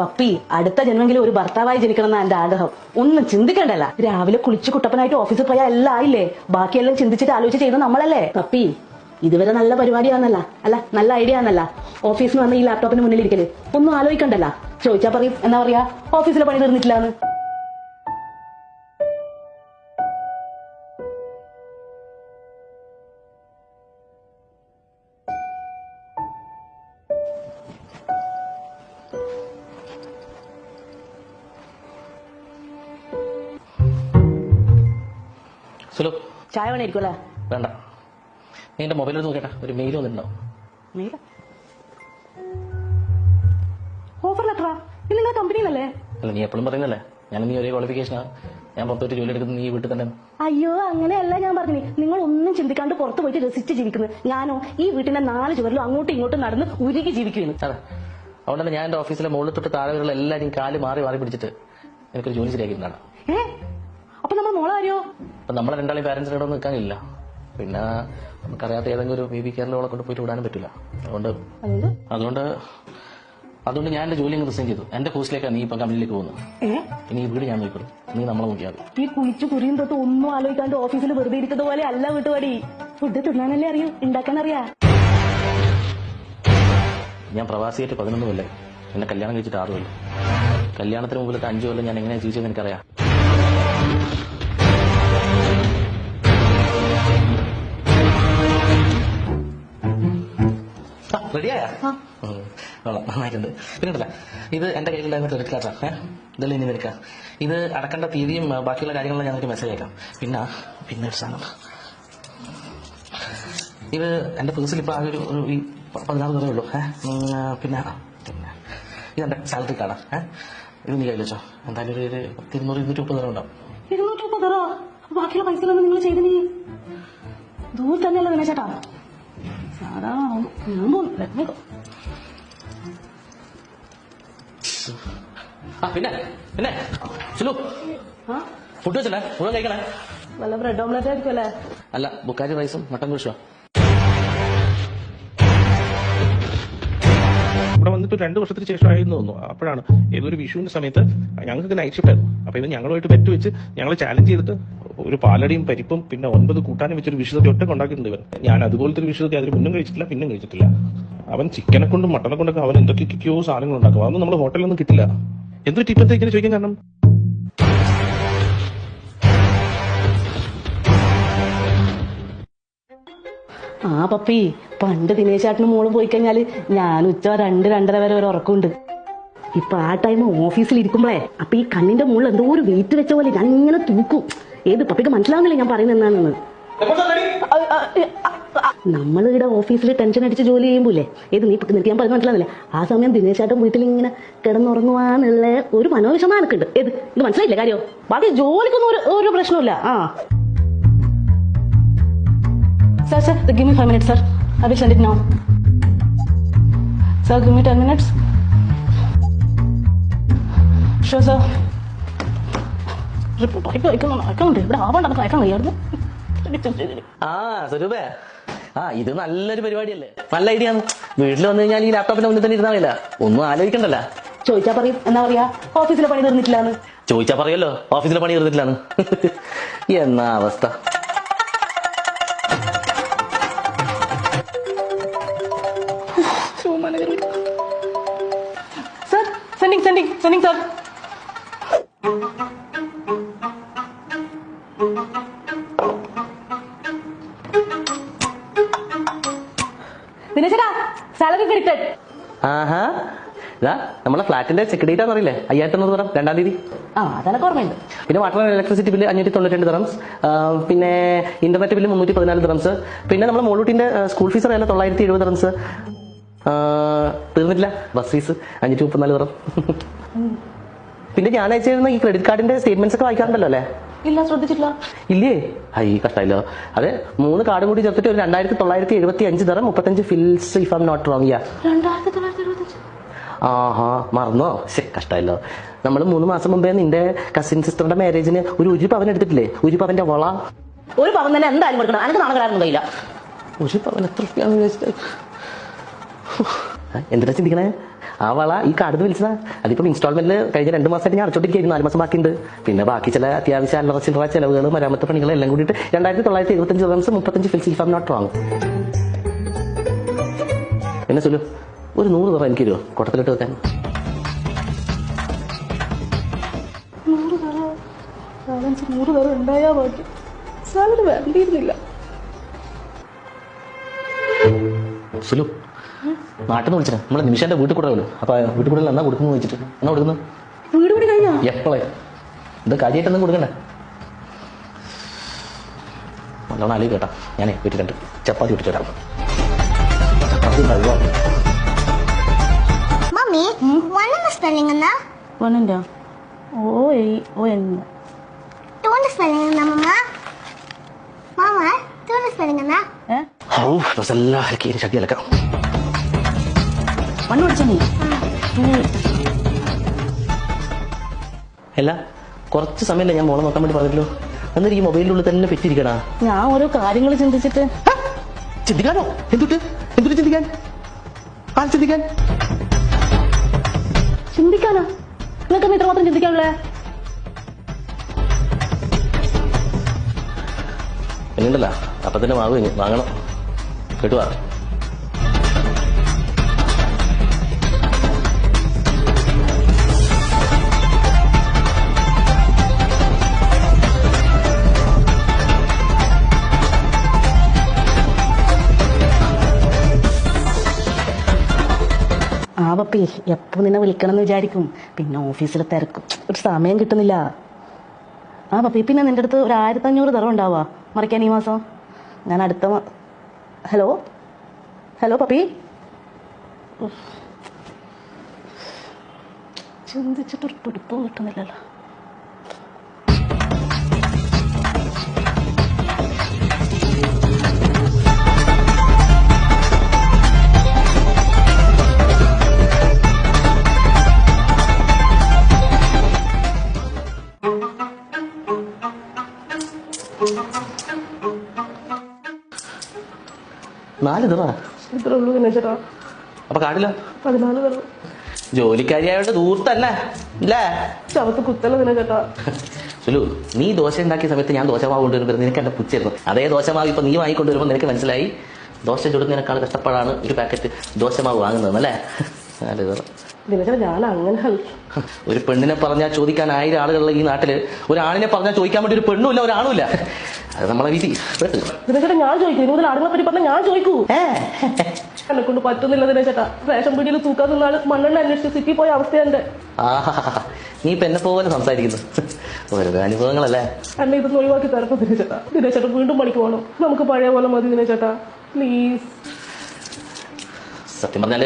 Puppy അടുത്ത ജന്മെങ്കിലും ഒരു ഭർത്താവായി ജനിക്കണം എന്നാ എന്റെ ആഗ്രഹം. ഒന്നും ചിന്തിക്കണ്ടല്ല. രാവിലെ കുളിച്ച് കുട്ടപ്പനായിട്ട് ഓഫീസിൽ പോയാൽ എല്ലാം ആയില്ലേ ബാക്കിയെല്ലാം ചിന്തിച്ചിട്ട് ആലോചിച്ച് ചെയ്യുന്ന നമ്മളല്ലേ? പപ്പി ഇതുവരെ നല്ല പരിപാടിയാണല്ല അല്ല നല്ല ഐഡിയ ആണല്ല ഓഫീസിൽ വന്ന് ഈ ലാപ്ടോപ്പിന് മുന്നിൽ ഇരിക്കൽ ഒന്നും ആലോചിക്കണ്ടല്ല. ചോദിച്ചാ പറയും എന്താ പറയാ? ഓഫീസിലെ പണി തീർന്നിട്ടില്ലാന്ന്. സുലു. ചായ വേണേ വേണ്ട. നീ എന്റെ മൊബൈൽ എടുത്ത് നോക്കട്ടെ ഒരു മെയിൽ വന്നിട്ടുണ്ടാവും. നീല ഓഫർ ലെറ്ററാ ഇത് നിങ്ങളുടെ കമ്പനിയിലല്ലേ അല്ല നീ എപ്പോഴും പറയുന്നല്ലേ ഞാൻ നീ ഒരേ ക്വാളിഫിക്കേഷനാ ഞാൻ പുറത്തോട്ട് ജോലി എടുക്കുന്നത് നീ വീട്ടിൽ തന്നെ. അയ്യോ അങ്ങനെയല്ല ഞാൻ പറഞ്ഞു നിങ്ങൾ ഒന്നും ചിന്തിക്കാണ്ട് പുറത്തു പോയിട്ട് രസിച്ച് ജീവിക്കുന്നു ഞാനോ ഈ വീട്ടിന്റെ നാല് ചുവരിലും അങ്ങോട്ടും ഇങ്ങോട്ടും നടന്ന് ഉരുകി ജീവിക്കുന്നു. അതെ. അതുകൊണ്ടാണ് ഞാൻ എന്റെ ഓഫീസിലെ മുകളിൽ തൊട്ട് താഴെ വരെയുള്ള എല്ലാവരും കാൽ മാറി മാറി പിടിച്ചിട്ട് എനിക്കൊരു ജോലി ശരിയാക്കി അപ്പൊ നമ്മൾ മോളെ കാര്യോ അപ്പൊ നമ്മളെ രണ്ടാളും പാരന്റ്സിന്റെ കൂടെ നിൽക്കാനില്ല പിന്നെ നമുക്കറിയാത്ത ഏതെങ്കിലും ഒരു ബേബി കെയറിലോളെ കൊണ്ട് പോയിട്ട് വിടാനും പറ്റില്ല. അതുകൊണ്ട് അതുകൊണ്ട്? അതുകൊണ്ട് ഞാൻ എന്റെ ജോലി അങ്ങ് റിസൈൻ ചെയ്തു. എന്റെ പോസ്റ്റിലേക്കാണ് നീ ഇപ്പൊ കമ്പനിയിലേക്ക് പോകുന്നത്. നീ ഇനി ഈ വീട് ഞാൻ നോക്കിക്കോളും നീ നമ്മളെ നോക്കിയാൽ നീ ഈ കുളിച്ചു കുറിയും തൊട്ട് ഒന്നും ആലോചിക്കാണ്ട് ഓഫീസിൽ വെറുതെ ഇരിക്കുന്നത് പോലെ അല്ല വീട്ടുപാടി. ഫുഡ് തിന്നാനല്ലേ അറിയൂ? ഉണ്ടാക്കാൻ അറിയാ ഞാൻ പ്രവാസിയായിട്ട് പതിനൊന്ന് കൊല്ലേ എന്നെ കല്യാണം കഴിച്ചിട്ട് ആറ് കൊല്ലം. കല്യാണത്തിന് മുമ്പിലത്തെ അഞ്ചു കൊല്ലം ഞാൻ എങ്ങനെയാണ് ജീവിച്ചതെന്ന് എനിക്കറിയാം. റെഡിയായ? നന്നായിട്ടുണ്ട്. പിന്നെണ്ടല്ല ഇത് എന്റെ കയ്യിലുണ്ടായിരുന്ന ഏഹ് ഇതെല്ലാം ഇനി നിൽക്കാം ഇത് അടക്കേണ്ട തീയതിയും ബാക്കിയുള്ള കാര്യങ്ങളും ഞാൻ നിനക്ക് മെസ്സേജ് അയക്കാം. പിന്നെ പിന്നെ ഒരു സാധനം. ഇത് എന്റെ പേഴ്സിൽ ഇപ്പൊ ആ ഒരു ഈ പതിനാറ് തരേ ഉള്ളൂ ഏഹ് ഉം, പിന്നെ ഇത് എന്റെ സാലറി കാർഡാ ഏഹ് ഇത് നീ കയ്യിൽ വെച്ചോ. എന്തായാലും ഒരു ഇരുന്നൂറ് ഇരുന്നൂറ്റി മുപ്പത് തരം ഉണ്ടാവും. ഇരുന്നൂറ്റി മുപ്പത് തറോ ബാക്കിയുള്ള പൈസ നിങ്ങൾ ചെയ്തിനി ദൂർ തന്നെയല്ല ദിന ചേട്ടാ. സാധാ ഞാൻ. ആ പിന്നെ പിന്നെ ഫുഡ് വെച്ചല്ലേ? ഫുഡ് കഴിക്കണേ? വല്ല ബ്രെഡ് ഓംലെറ്റ് ആയിരിക്കും അല്ലേ അല്ല ബുക്കാരി റൈസും മട്ടൻ കുരിശോ ഇവിടെ വന്നിട്ട് രണ്ട് വർഷത്തിന് ശേഷമായിരുന്നു തോന്നുന്നു. അപ്പോഴാണ് ഏതൊരു വിഷുവിന്റെ സമയത്ത് ഞങ്ങൾക്ക് നൈറ്റ് ഷിഫ്റ്റ് ആയിരുന്നു. അപ്പൊ ഇത് ഞങ്ങളുമായിട്ട് ബെറ്റ് വെച്ച് ഞങ്ങളെ ചാലഞ്ച് ചെയ്തിട്ട് ഒരു പാലടിയും പരിപ്പും പിന്നെ ഒൻപത് കൂട്ടാനും വെച്ചൊരു വിഷുസദ്യ ഒട്ടും ഉണ്ടാക്കിയിട്ടുണ്ട് ഇവൻ. ഞാൻ അതുപോലത്തെ ഒരു വിഷുസദ്യ അതിന് മുന്നും കഴിച്ചിട്ടില്ല പിന്നും കഴിച്ചിട്ടില്ല. അവൻ ചിക്കനെ കൊണ്ടും മട്ടനെ കൊണ്ടൊക്കെ അവൻ എന്തൊക്കെയൊക്കെയോ സാധനങ്ങൾ ഉണ്ടാക്കും. അതൊന്നും നമ്മൾ ഹോട്ടലൊന്നും കിട്ടില്ല. എന്തൊരു ടിപ്പത്തെ ഇങ്ങനെ ചോദിക്കാൻ കാരണം? ആ പപ്പി പണ്ട് ദിനേശാട്ടിന് മോൾ പോയി കഴിഞ്ഞാൽ ഞാൻ ഉച്ച രണ്ട് രണ്ടര വരെ ഒരു ഉറക്കമുണ്ട്. ഇപ്പൊ ആ ടൈം ഓഫീസിൽ ഇരിക്കുമ്പോഴേ അപ്പൊ ഈ കണ്ണിന്റെ മുകളിൽ എന്തോ ഒരു വെയിറ്റ് വെച്ച പോലെ ഞാൻ ഇങ്ങനെ തൂക്കും. ഏത് പപ്പിക്ക് മനസ്സിലാവുന്നില്ല ഞാൻ പറയുന്നത് എന്താണെന്ന്? നമ്മൾ ഇവിടെ ഓഫീസിൽ ടെൻഷൻ അടിച്ച് ജോലി ചെയ്യുമ്പോലേ ഏത് നീ നിനക്ക് ഞാൻ പറയുന്നത് മനസ്സിലാവില്ല ആ സമയം ദിനേശാട്ടൻ വീട്ടിൽ ഇങ്ങനെ കിടന്നുറങ്ങുവാന്നുള്ള ഒരു മനോവിഷമം എനിക്കുണ്ട് ഏത്? ഇത് മനസ്സിലായില്ല കാര്യം? ബാക്കി ജോലിക്കൊന്നും ഒരു ഒരു പ്രശ്നമില്ല ആ. Sir sir give me five minutes sir I will send it now sir give me ten minutes Sure, sir. ആ സ്വരൂപേ. ആ ഇത് നല്ലൊരു പരിപാടിയല്ലേ. നല്ല ഐഡിയ ആണ്. വീട്ടിൽ വന്നു കഴിഞ്ഞാൽ ഈ ലാപ്ടോപ്പിന്റെ മുന്നിൽ തന്നെ ഇരുന്നാവില്ല മതില്ല ഒന്നും ആലോചിക്കണ്ടല്ല. ചോദിച്ചാ പറയും എന്താ പറയാ? ഓഫീസിലെ പണി തീർന്നിട്ടില്ലാന്ന്. ചോദിച്ചാ പറയല്ലോ. ഓഫീസിലെ പണി തീർന്നിട്ടില്ലാന്ന്. എന്നാ അവസ്ഥ. സെൻഡിങ് സെൻഡിങ് സെൻഡിങ് സർ ദിനേശരാ സാലറി ക്രെഡിറ്റഡ് ആഹാ. ഇതാ നമ്മളെ ഫ്ലാറ്റിന്റെ ചെക്ക് ഡേറ്റ് ആണെന്നറിയില്ലേ അയ്യായിരത്തി തൊണ്ണൂറ് തരം രണ്ടാം തീയതി. ആ അതെനക്ക് ഓർമ്മയുണ്ട്. പിന്നെ വാട്ടർ ഇലക്ട്രിസിറ്റി ബില്ല് അഞ്ഞൂറ്റി തൊണ്ണൂറ്റി രണ്ട് ദിറംസ് പിന്നെ ഇന്റർനെറ്റ് ബില്ല് മുന്നൂറ്റി പതിനാല് തറംസ് പിന്നെ നമ്മുടെ മോളൂട്ടിന്റെ സ്കൂൾ ഫീസ് അറിയാലോ തൊള്ളായിരത്തി എഴുപത് തറംസ് തീർന്നിട്ടില്ല. ബസ് ഫീസ് അഞ്ഞൂറ്റി മുപ്പത്തിനാല് തറം പിന്നെ ഞാൻ അയച്ചിരുന്ന ഈ ക്രെഡിറ്റ് കാർഡിന്റെ സ്റ്റേറ്റ്മെന്റ്സ് ഒക്കെ വായിക്കാറുണ്ടല്ലോ അല്ലേ? ഇല്ല ശ്രദ്ധിച്ചിട്ടില്ല. ഇല്ലേ? ഐ കഷ്ടായില്ല. അതെ മൂന്ന് കാർഡും കൂടി ചേർത്തിട്ട് ഒരു രണ്ടായിരത്തി തൊള്ളായിരത്തി എഴുപത്തി അഞ്ച് തരം മുപ്പത്തഞ്ച് fils if am not wrong yeah രണ്ടായിരത്തി തൊള്ളായിരത്തി എഴുപത്തഞ്ച് ആഹാ മറന്നോ? ശരി കഷ്ടമല്ലോ നമ്മൾ മൂന്ന് മാസം മുമ്പേ നിന്റെ കസിൻ സിസ്റ്ററിന്റെ മാരേജിന് ഒരു ഒരു പവൻ എടുത്തിട്ടില്ലേ? ഒരു പവന്റെ വള. ഒരു പവൻ തന്നെ എന്തായാലും കൊടുക്കണം. എനിക്ക് നാളെ കാരണം കയ്യില്ല ഒരു പവൻ എത്ര എന്തിനാ ചിന്തിക്കണേ? ആ വള ഈ കാർഡ് വിളിച്ചതാ അതിപ്പം ഇൻസ്റ്റാൾമെന്റ് കഴിഞ്ഞ രണ്ട് മാസമായിട്ട് ഞാൻ അടച്ചോണ്ടിരിക്കുന്നു നാല് മാസം ബാക്കിയുണ്ട്. പിന്നെ ബാക്കി ചില അത്യാവശ്യ അല്ലറ ചില്ലറ ചെലവുകൾ മരാമത്ത് പണികൾ എല്ലാം കൂടിയിട്ട് രണ്ടായിരത്തി തൊള്ളായിരത്തി എഴുപത്തഞ്ച് ദിവസം മുപ്പത്തഞ്ച് ഫിൽസ് ഇഫ് നോട്ട് വാങ്ങും എന്നെ ചൊല്ലു ഒരു നൂറ് തറ എനിക്ക് തരുമോ കൊട്ടത്തിലിട്ട് വെക്കാൻ. ബാലൻസ് നൂറ് പേർ ഉണ്ടായാ ബാക്കി. സാലറി വേണ്ടിയിരുന്നില്ല. സുലു നാട്ടിൽ നിന്ന് വിളിച്ചത്. നമ്മളെ നിമിഷന്റെ വീട്ടിൽ കൂടെ അപ്പൊ വീട്ടിൽ കൂടെ എന്നാ കൊടുക്കുന്നു വെച്ചിട്ട് എന്നാ കൊടുക്കുന്നു? വീട് പണി കഴിഞ്ഞോ? എപ്പോഴേ ഇത് കാര്യമായിട്ടൊന്നും കൊടുക്കണ്ടേ. നല്ലോണം അലി കേട്ടാ. ഞാനേ വീട്ടിലുണ്ട് ചപ്പാത്തി വിട്ടു വരാം. ചപ്പാത്തി കഴിവാ മമ്മി വണ്ണിന്റെ സ്പെല്ലിംഗ് എന്നാ? വണ്ണിന്റെ ഓ എ ഓ എൻ. ടൂന്റെ സ്പെല്ലിംഗ് എന്നാ മമ്മ? മാമ ടൂന്റെ സ്പെല്ലിംഗ് എന്നാ? ഔ ഡ്രസ്സെല്ലാം അലക്കി ശക്തി അലക്കാം. മണ്ണ് പഠിച്ച നീ? അല്ല കുറച്ച് സമയമല്ലേ ഞാൻ മോളെ നോക്കാൻ വേണ്ടി പറഞ്ഞല്ലോ എന്നിട്ട് ഈ മൊബൈലിനുള്ളിൽ തന്നെ പെറ്റിരിക്കണാ. ഞാൻ ഓരോ കാര്യങ്ങൾ ചിന്തിച്ചിട്ട്. ചിന്തിക്കാനോ? എന്തുട്ട്? എന്തുട്ട് ചിന്തിക്കാൻ? ആ ചിന്തിക്കാൻ? ചിന്തിക്കാനോ? നിങ്ങൾക്ക് ഇത്രമാത്രം ചിന്തിക്കാനുള്ളേ? പിന്നുണ്ടല്ല അപ്പത്തിന്റെ മാവ് വാങ്ങണം. കേട്ടുവാ പപ്പി എപ്പോ നിന്നെ വിളിക്കണം എന്ന് വിചാരിക്കും. പിന്നെ ഓഫീസിലെ തിരക്കും. ഒരു സമയം കിട്ടുന്നില്ല. ആ പപ്പി പിന്നെ നിന്റെ അടുത്ത് ഒരു ആയിരത്തി അഞ്ഞൂറ് തറ ഉണ്ടാവുക. മറിക്കാൻ ഈ മാസം. ഞാൻ അടുത്ത ഹലോ? Hello puppy. ചിന്തിച്ചിട്ടൊരു പിടിപ്പും കിട്ടുന്നില്ലല്ലോ. നാല് നിറ ഇത്ര ഉള്ളൂ അപ്പൊ കാടില്ല പതിനാല് നിറ ജോലിക്കാരിയായോണ്ട് ദൂരത്തല്ലേ ഇല്ലേ? ചവത്ത് കുത്തല തന്നെ ചേട്ടാ സുലു നീ ദോശ ഉണ്ടാക്കിയ സമയത്ത് ഞാൻ ദോശമാവ് കൊണ്ടുവരുമ്പോൾ നിനക്ക് എന്റെ പുച്ചായിരുന്നു അതേ ദോശമാവ് ഇപ്പൊ നീ വാങ്ങിക്കൊണ്ടുവരുമ്പോൾ നിനക്ക് മനസ്സിലായി. ദോശ ചുടുന്നതിനേക്കാൾ കഷ്ടപ്പാടാണ് ഒരു പാക്കറ്റ് ദോശമാവ് നാല് ഞാൻ അങ്ങനെ ഒരു പെണ്ണിനെ പറഞ്ഞാൽ ചോദിക്കാൻ ആയിരം ആളുകളുള്ള ഈ നാട്ടിൽ ഒരാണിനെ പറഞ്ഞാൽ ചോദിക്കാൻ വേണ്ടി ഒരു പെണ്ണുമില്ല ഒരാണുമില്ല. അത് നമ്മളെ വിധി. പെട്ട്. ഞാൻ ചോദിക്കും. ഇനി മുതൽ ആടുകളെ പറ്റി പറഞ്ഞാൽ ഞാൻ ചോദിക്കൂ. എന്നെ കൊണ്ട് പറ്റുന്നില്ല ചേട്ടാ റേഷൻ പീടിയിൽ തൂക്കാൻ നിന്നാണ് മണ്ണെണ്ണ അന്വേഷിച്ച് സിറ്റി പോയ അവസ്ഥയുണ്ട്. നീ ഇപ്പൊ എന്നെ പോലെ സംസാരിക്കുന്നു. ഓരോ അനുഭവങ്ങളല്ലേ? എന്നെ ഇതൊന്നും ഒഴിവാക്കി തരപ്പോ ദിനേശേട്ടാ. ദിനചേട്ടൻ വീണ്ടും പണിക്ക് പോകണം. നമുക്ക് പഴയ പോലെ മതി ദിനേശേട്ടാ. പ്ലീസ് സത്യം പറഞ്ഞാൽ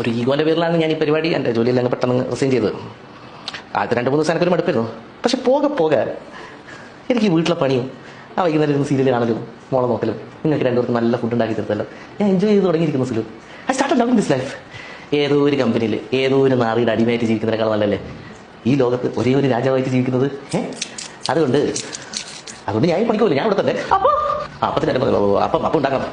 ഒരു ഈഗോന്റെ പേരിലാണ് ഞാൻ ഈ പരിപാടി എന്റെ ജോലിയിൽ അങ്ങ് പെട്ടെന്ന് റിസൈൻ ചെയ്തത്. ആദ്യത്തെ രണ്ട് മൂന്ന് ദിവസം എനിക്കൊരു മടുപ്പായിരുന്നു. പക്ഷെ പോകെ പോകെ എനിക്ക് വീട്ടിലെ പണിയും ആ വൈകുന്നേരം ഇരുന്ന് സീരിയൽ കാണലും മോളെ നോക്കലും നിങ്ങൾക്ക് രണ്ടുപേർക്കും നല്ല ഫുഡ് ഉണ്ടാക്കി തരുത്തല്ലോ ഞാൻ എൻജോയ് ചെയ്ത് തുടങ്ങിയിരിക്കുന്നു സുഖം I start loving this life ഏതോ ഒരു കമ്പനിയിൽ ഏതോ ഒരു നാറിയുടെ അടിമയായിട്ട് ജീവിക്കുന്നതിനേക്കാൾ നല്ലല്ലേ ഈ ലോകത്ത് ഒരേ ഒരു രാജാവായിട്ട് ജീവിക്കുന്നത് ഏഹ് അതുകൊണ്ട് അതുകൊണ്ട് ഞാൻ ഈ പണിക്കൂല ഞാൻ ഇവിടെ തന്നെ. അപ്പൊ? അപ്പത്തിന് അപ്പം അപ്പം ഉണ്ടാക്കണം.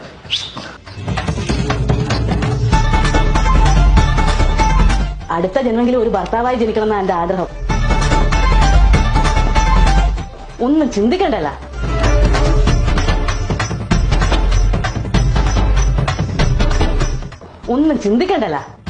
അടുത്ത ജന്മെങ്കിലും ഒരു ഭർത്താവായി ജനിക്കണം എന്നാ എന്റെ ആഗ്രഹം. ഒന്നും ചിന്തിക്കണ്ടല്ല. ഒന്നും ചിന്തിക്കണ്ടല്ല.